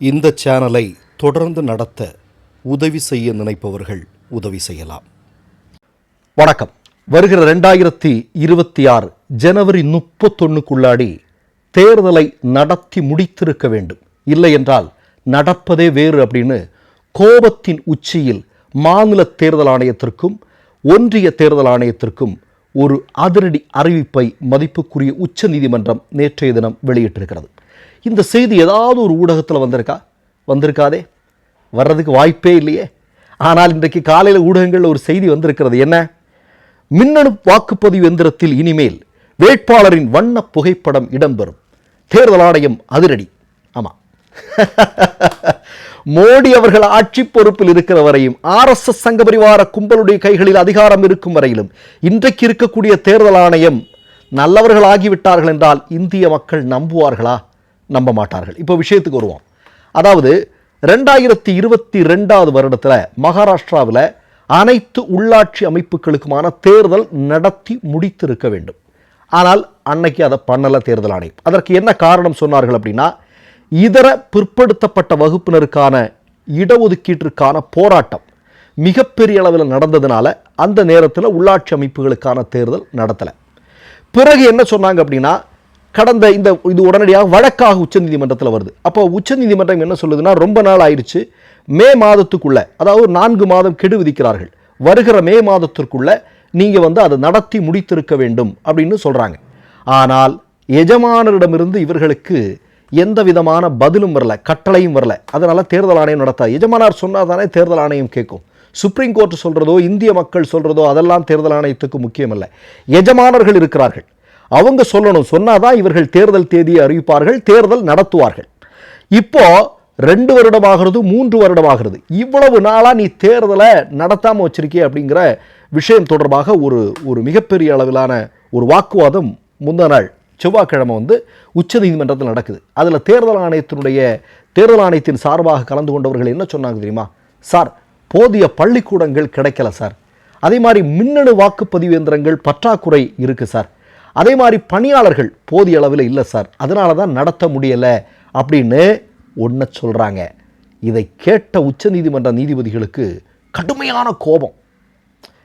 இந்த சேனலை தொடர்ந்து நடத்த உதவி செய்ய நினைப்பவர்கள் உதவி செய்யலாம். வணக்கம். வருகிற ரெண்டாயிரத்தி இருபத்தி ஆறு ஜனவரி முப்பத்தொன்னுக்குள்ளாடி தேர்தலை நடத்தி முடித்திருக்க வேண்டும். இல்லை என்றால் நடப்பதே வேறு அப்படின்னு கோபத்தின் உச்சியில் மாநில தேர்தல் ஆணையத்திற்கும் ஒன்றிய தேர்தல் ஆணையத்திற்கும் ஒரு அதிரடி அறிவிப்பை மதிப்புக்குரிய உச்ச நீதிமன்றம் நேற்றைய தினம் வெளியிட்டிருக்கிறது. இந்த செய்தி ஏதாவது ஒரு ஊடகத்தில் வந்திருக்கா? வந்திருக்காதே. வர்றதுக்கு வாய்ப்பே இல்லையே. ஆனால் இன்றைக்கு காலையில் ஊடகங்களில் ஒரு செய்தி வந்திருக்கிறது. என்ன? மின்னணு வாக்குப்பதிவு எந்திரத்தில் இனிமேல் வேட்பாளரின் வண்ண புகைப்படம் இடம்பெறும். தேர்தல் ஆணையம் அதிரடி. ஆமாம் மோடி அவர்கள் ஆட்சி பொறுப்பில் இருக்கிற வரையும் ஆர்எஸ்எஸ் சங்க பரிவார கும்பலுடைய கைகளில் அதிகாரம் இருக்கும் வரையிலும் இன்றைக்கு இருக்கக்கூடிய தேர்தல் ஆணையம் நல்லவர்கள் ஆகிவிட்டார்கள் என்றால் இந்திய மக்கள் நம்புவார்களா? நம்ப மாட்டார்கள் இப்போ விஷயத்துக்கு வருவோம். அதாவது ரெண்டாயிரத்தி இருபத்தி ரெண்டாவது வருடத்தில் மகாராஷ்டிராவில் அனைத்து உள்ளாட்சி அமைப்புகளுக்குமான தேர்தல் நடத்தி முடித்திருக்க வேண்டும். ஆனால் அன்னைக்கு அதை பண்ணலை தேர்தல் ஆணையம். அதற்கு என்ன காரணம் சொன்னார்கள் அப்படின்னா இதர பிற்படுத்தப்பட்ட வகுப்பினருக்கான இடஒதுக்கீட்டிற்கான போராட்டம் மிகப்பெரிய அளவில் நடந்ததுனால அந்த நேரத்தில் உள்ளாட்சி அமைப்புகளுக்கான தேர்தல் நடத்தலை. பிறகு என்ன சொன்னாங்க அப்படின்னா கடந்த இந்த இது உடனடியாக வழக்காக உச்சநீதிமன்றத்தில் வருது. அப்போ உச்சநீதிமன்றம் என்ன சொல்லுதுன்னா ரொம்ப நாள் ஆயிடுச்சு. மே மாதத்துக்குள்ளே அதாவது நான்கு மாதம் கெடு விதிக்கிறார்கள். வருகிற மே மாதத்திற்குள்ளே நீங்கள் வந்து அதை நடத்தி முடித்திருக்க வேண்டும் அப்படின்னு சொல்கிறாங்க ஆனால் எஜமானரிடமிருந்து இவர்களுக்கு எந்த விதமான பதிலும் வரல கட்டளையும் வரல. அதனால் தேர்தல் ஆணையம் நடத்தாது. எஜமானார் சொன்னால் தானே தேர்தல் ஆணையம் கேட்கும். சுப்ரீம் கோர்ட் சொல்கிறதோ இந்திய மக்கள் சொல்கிறதோ அதெல்லாம் தேர்தல் ஆணையத்துக்கு முக்கியமல்ல. எஜமானர்கள் இருக்கிறார்கள். அவங்க சொல்லணும். சொன்னாதான் இவர்கள் தேர்தல் தேதியை அறிவிப்பார்கள் தேர்தல் நடத்துவார்கள். இப்போ ரெண்டு வருடமாகிறது மூன்று வருடமாகிறது. இவ்வளவு நாளாக நீ தேர்தலை நடத்தாமல் வச்சிருக்கே அப்படிங்கிற விஷயம் தொடர்பாக ஒரு ஒரு மிகப்பெரிய அளவிலான ஒரு வாக்குவாதம் முந்தா நாள் செவ்வாய்க்கிழமை வந்து உச்சநீதிமன்றத்தில் நடக்குது. அதில் தேர்தல் ஆணையத்தினுடைய தேர்தல் ஆணையத்தின் சார்பாக கலந்து கொண்டவர்கள் என்ன சொன்னாங்க தெரியுமா? சார் போதிய பள்ளிக்கூடங்கள் கிடைக்கல சார். அதே மாதிரி மின்னணு வாக்குப்பதிவு இயந்திரங்கள் பற்றாக்குறை இருக்குது சார். அதே மாதிரி பணியாளர்கள் போதிய அளவில் இல்லை சார். அதனால தான் நடத்த முடியலை அப்படின்னு ஒன்றை சொல்கிறாங்க இதை கேட்ட உச்சநீதிமன்ற நீதிபதிகளுக்கு கடுமையான கோபம்.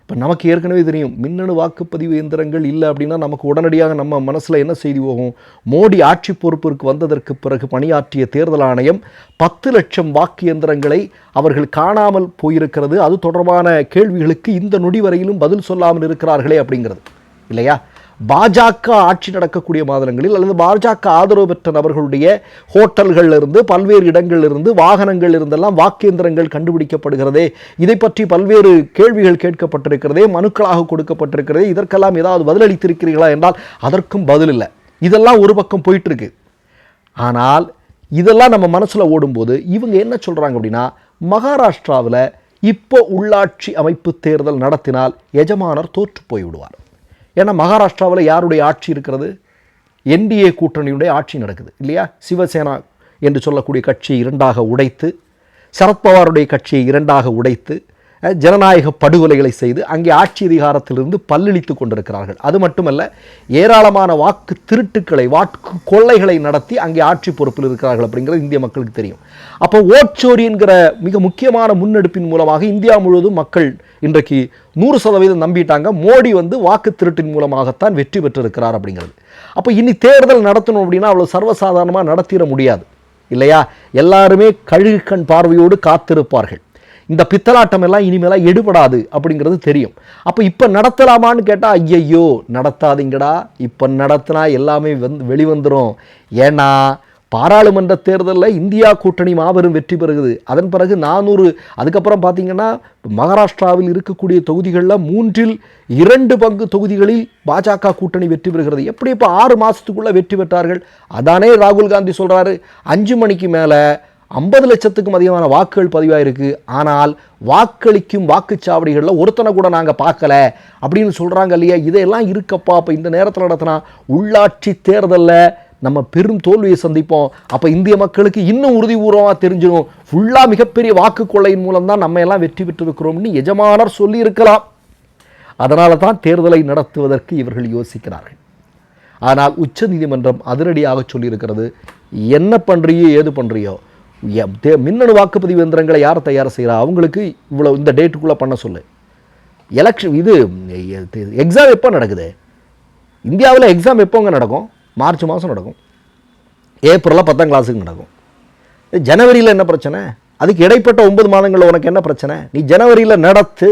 இப்போ நமக்கு ஏற்கனவே தெரியும் மின்னணு வாக்குப்பதிவு இயந்திரங்கள் இல்லை அப்படின்னா நமக்கு உடனடியாக நம்ம மனசில் என்ன செய்தி போகும்? மோடி ஆட்சி பொறுப்பிற்கு வந்ததற்கு பிறகு பணியாற்றிய தேர்தல் ஆணையம் பத்து லட்சம் வாக்கு இயந்திரங்களை அவர்கள் காணாமல் போயிருக்கிறது. அது தொடர்பான கேள்விகளுக்கு இந்த நொடி வரையிலும் பதில் சொல்லாமல் இருக்கிறார்களே அப்படிங்கிறது. இல்லையா? பாஜக ஆட்சி நடக்கக்கூடிய மாநிலங்களில் அல்லது பாஜக ஆதரவு பெற்ற நபர்களுடைய ஹோட்டல்கள்ல இருந்து பல்வேறு இடங்களிலிருந்து வாகனங்கள் இருந்தெல்லாம் வாக்கேந்திரங்கள் கண்டுபிடிக்கப்படுகிறதே. இதை பற்றி பல்வேறு கேள்விகள் கேட்கப்பட்டிருக்கிறதே மனுக்களாக கொடுக்கப்பட்டிருக்கிறதே. இதற்கெல்லாம் ஏதாவது பதிலளித்திருக்கிறீர்களா என்றால் அதற்கும் பதில் இல்லை. இதெல்லாம் ஒரு பக்கம் போயிட்டு இருக்கு ஆனால் இதெல்லாம் நம்ம மனசில் ஓடும்போது இவங்க என்ன சொல்கிறாங்க அப்படின்னா மகாராஷ்டிராவில் இப்போ உள்ளாட்சி அமைப்பு தேர்தல் நடத்தினால் எஜமானர் தோற்று போய் விடுவார் ஏன்னா மகாராஷ்டிராவில் யாருடைய ஆட்சி இருக்கிறது? என்டிஏ கூட்டணியுடைய ஆட்சி நடக்குது இல்லையா? சிவசேனா என்று சொல்லக்கூடிய கட்சியை இரண்டாக உடைத்து சரத்பவாருடைய கட்சியை இரண்டாக உடைத்து ஜனநாயக படுகொலைகளை செய்து அங்கே ஆட்சி அதிகாரத்திலிருந்து பல்லளித்து கொண்டிருக்கிறார்கள். அது மட்டுமல்ல ஏராளமான வாக்கு திருட்டுக்களை வாக்கு கொள்ளைகளை நடத்தி அங்கே ஆட்சி பொறுப்பில் இருக்கிறார்கள் அப்படிங்கிறது இந்திய மக்களுக்கு தெரியும். அப்போ ஓட்சோரி என்கிற மிக முக்கியமான முன்னெடுப்பின் மூலமாக இந்தியா முழுவதும் மக்கள் இன்றைக்கு நூறு சதவீதம் நம்பிட்டாங்க. மோடி வந்து வாக்கு திருட்டின் மூலமாகத்தான் வெற்றி பெற்றிருக்கிறார் அப்படிங்கிறது. அப்போ இனி தேர்தல் நடத்தணும் அப்படின்னா அவ்வளோ சர்வசாதாரணமாக நடத்திட முடியாது. இல்லையா? எல்லாருமே கழுகு கண் பார்வையோடு காத்திருப்பார்கள். இந்த பித்தலாட்டம் எல்லாம் இனிமேலாம் எடுபடாது அப்படிங்கிறது தெரியும். அப்போ இப்போ நடத்தலாமான்னு கேட்டால் ஐயையோ நடத்தாதீங்கடா. இப்போ நடத்தினா எல்லாமே வந்து வெளிவந்துடும் ஏன்னா பாராளுமன்ற தேர்தலில் இந்தியா கூட்டணி மாபெரும் வெற்றி பெறுகிறது அதன் பிறகு நானூறு அதுக்கப்புறம் பார்த்தீங்கன்னா மகாராஷ்டிராவில் இருக்கக்கூடிய தொகுதிகளில் மூன்றில் இரண்டு பங்கு தொகுதிகளில் பாஜக கூட்டணி வெற்றி பெறுகிறது. எப்படி இப்போ ஆறு மாதத்துக்குள்ளே வெற்றி பெற்றார்கள்? அதானே ராகுல் காந்தி சொல்கிறாரு அஞ்சு மணிக்கு மேலே ஐம்பது லட்சத்துக்கும் அதிகமான வாக்குகள் பதிவாயிருக்கு. ஆனால் வாக்களிக்கும் வாக்குச்சாவடிகளில் ஒருத்தனை கூட நாங்கள் பார்க்கல அப்படின்னு சொல்கிறாங்க இல்லையா? இதையெல்லாம் இருக்கப்பா. அப்போ இந்த நேரத்தில் நடத்தினா உள்ளாட்சி தேர்தலில் நம்ம பெரும் தோல்வியை சந்திப்போம். அப்போ இந்திய மக்களுக்கு இன்னும் உறுதிபூர்வமாக தெரிஞ்சிடும். ஃபுல்லாக மிகப்பெரிய வாக்கு கொள்ளையின் மூலம் தான் நம்ம எல்லாம் வெற்றி பெற்றிருக்கிறோம்னு எஜமானர் சொல்லியிருக்கலாம். அதனால தான் தேர்தலை நடத்துவதற்கு இவர்கள் யோசிக்கிறார்கள். ஆனால் உச்சநீதிமன்றம் அதிரடியாக சொல்லியிருக்கிறது. என்ன பண்ணுறியோ ஏது பண்ணுறியோ மின்னணு வாக்குப்பதிவு எந்திரங்களை யார் தயார் செய்கிறா அவங்களுக்கு இவ்வளோ இந்த டேட்டுக்குள்ளே பண்ண சொல்லு. எலெக்ஷன் இது எக்ஸாம் எப்போ நடக்குது? இந்தியாவில் எக்ஸாம் எப்போங்க நடக்கும்? மார்ச் மாதம் நடக்கும். ஏப்ரலில் பத்தாம் கிளாஸுக்கு நடக்கும். ஜனவரியில் என்ன பிரச்சனை? அதுக்கு இடைப்பட்ட ஒன்பது மாதங்களில் உனக்கு என்ன பிரச்சனை? நீ ஜனவரியில் நடத்து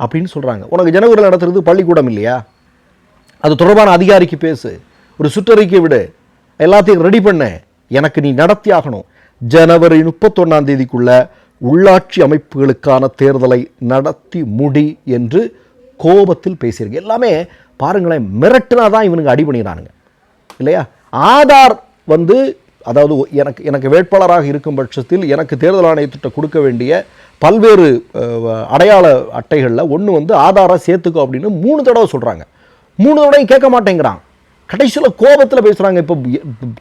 அப்படின்னு சொல்கிறாங்க உனக்கு ஜனவரியில் நடத்துறது பள்ளிக்கூடம் இல்லையா? அது தொடர்பான அதிகாரிக்கு பேசு. ஒரு சுற்றறிக்கை விடு. எல்லாத்தையும் ரெடி பண்ணு. எனக்கு நீ நடத்தியாகணும். ஜனவரி முப்பத்தொன்னாம் தேதிக்குள்ள உள்ளாட்சி அமைப்புகளுக்கான தேர்தலை நடத்தி முடி என்று கோபத்தில் பேசியிருக்கு எல்லாமே பாருங்களேன் மிரட்டுனா தான் இவனுங்க அடி பண்ணிடுறானுங்க. இல்லையா? ஆதார் வந்து அதாவது எனக்கு எனக்கு வேட்பாளராக இருக்கும் பட்சத்தில் எனக்கு தேர்தல் ஆணையத்திட்ட கொடுக்க வேண்டிய பல்வேறு அடையாள அட்டைகளில் ஒன்று வந்து ஆதாரை சேர்த்துக்கோ அப்படின்னு மூணு தடவை சொல்கிறாங்க மூணு தடவையும் கேட்க மாட்டேங்கிறான். கடைசியில் கோபத்தில் பேசுகிறாங்க இப்போ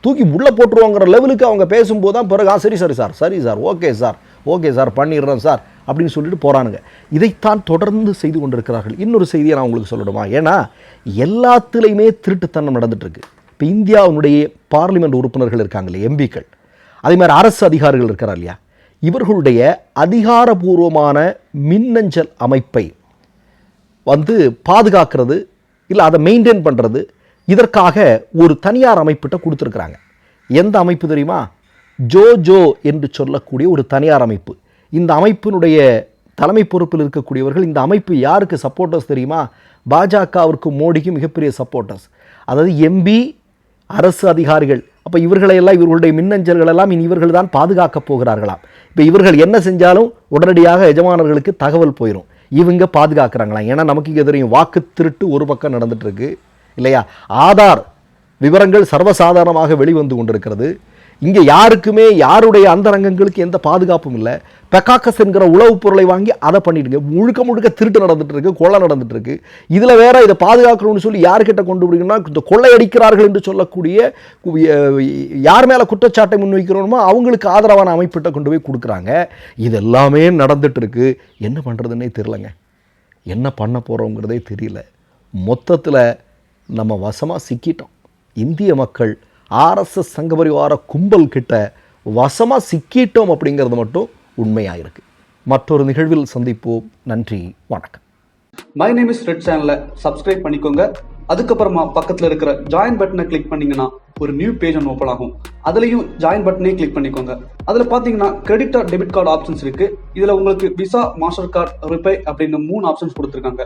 தூக்கி உள்ளே போட்டுருவோங்கிற லெவலுக்கு அவங்க பேசும்போது தான் பிறகு ஆ சரி சரி சார் சரி sir okay sir okay sir பண்ணிடுறேன் சார் அப்படின்னு சொல்லிட்டு போகிறானுங்க இதைத்தான் தொடர்ந்து செய்து கொண்டிருக்கிறார்கள். இன்னொரு செய்தியை நான் உங்களுக்கு சொல்லணுமா ஏன்னா எல்லாத்துலேயுமே திருட்டுத்தனம் நடந்துகிட்ருக்கு இப்போ இந்தியாவினுடைய பார்லிமெண்ட் உறுப்பினர்கள் இருக்காங்களே எம்பிக்கள். அதே மாதிரி அரசு அதிகாரிகள் இருக்கிறார் இல்லையா? இவர்களுடைய அதிகாரபூர்வமான மின்னஞ்சல் அமைப்பை வந்து பாதுகாக்கிறது இல்லை அதை மெயின்டைன் பண்ணுறது இதற்காக ஒரு தனியார் அமைப்பிட்ட கொடுத்துருக்குறாங்க. எந்த அமைப்பு தெரியுமா? ஜோ ஜோ என்று சொல்லக்கூடிய ஒரு தனியார் அமைப்பு. இந்த அமைப்பினுடைய தலைமை பொறுப்பில் இருக்கக்கூடியவர்கள் இந்த அமைப்பு யாருக்கு சப்போர்ட்டர்ஸ் தெரியுமா? பாஜகவிற்கும் மோடிக்கும் மிகப்பெரிய சப்போர்ட்டர்ஸ் அதாவது எம்பி அரசு அதிகாரிகள். அப்போ இவர்களையெல்லாம் இவர்களுடைய மின்னஞ்சல்களெல்லாம் இனி இவர்கள் தான் பாதுகாக்கப் போகிறார்களாம். இப்போ இவர்கள் என்ன செஞ்சாலும் உடனடியாக எஜமானர்களுக்கு தகவல் போயிடும் இவங்க பாதுகாக்கிறாங்களாம். ஏன்னா நமக்கு இங்கே தெரியும் வாக்கு திருட்டு ஒரு பக்கம் நடந்துட்டு இருக்கு. இல்லையா? ஆதார் விவரங்கள் சர்வசாதாரணமாக வெளிவந்து கொண்டிருக்கிறது. இங்கே யாருக்குமே யாருடைய அந்தரங்கங்களுக்கு எந்த பாதுகாப்பும் இல்லை. பெக்காக்கஸ் என்கிற உளவுப் பொருளை வாங்கி அதை பண்ணிடுங்க முழுக்க முழுக்க திருட்டு நடந்துட்டு இருக்கு கொள்ளை நடந்துட்டு இருக்கு. இதில் வேற இதை பாதுகாக்கணும்னு சொல்லி யார்கிட்ட கொண்டு விடுங்கன்னா இந்த கொள்ளையடிக்கிறார்கள் என்று சொல்லக்கூடிய யார் மேலே குற்றச்சாட்டை முன்வைக்கிறோமோ அவங்களுக்கு ஆதரவான அமைப்பிட்ட கொண்டு போய் கொடுக்குறாங்க. இது எல்லாமே நடந்துட்டு இருக்கு. என்ன பண்ணுறதுன்னே தெரிலங்க என்ன பண்ண போகிறோங்கிறதே தெரியல. மொத்தத்தில் நம்ம வசமாக சிக்கிட்டோம். இந்திய மக்கள் ஆர்எஸ்எஸ் சங்கபரிவார கும்பல் கிட்ட வசமாக சிக்கிட்டோம் அப்படிங்கிறது மட்டும் உண்மையாக இருக்குது மற்றொரு நிகழ்வில் சந்திப்போம். நன்றி வணக்கம். மை நேம் இஸ் ரெட் சேனலை சப்ஸ்கிரைப் பண்ணிக்கோங்க. அதுக்கப்புறமா பக்கத்தில் இருக்கிற ஜாயின் பட்டனை கிளிக் பண்ணீங்கன்னா ஒரு நியூ பேஜ் ஒன்று ஓப்பன் ஆகும். அதுலேயும் ஜாயின் பட்டனே கிளிக் பண்ணிக்கோங்க. அதில் பார்த்தீங்கன்னா credit or debit card options இருக்குது இதில் உங்களுக்கு விசா மாஸ்டர் கார்டு ரிப்பே அப்படின்னு மூணு ஆப்ஷன்ஸ் கொடுத்துருக்காங்க.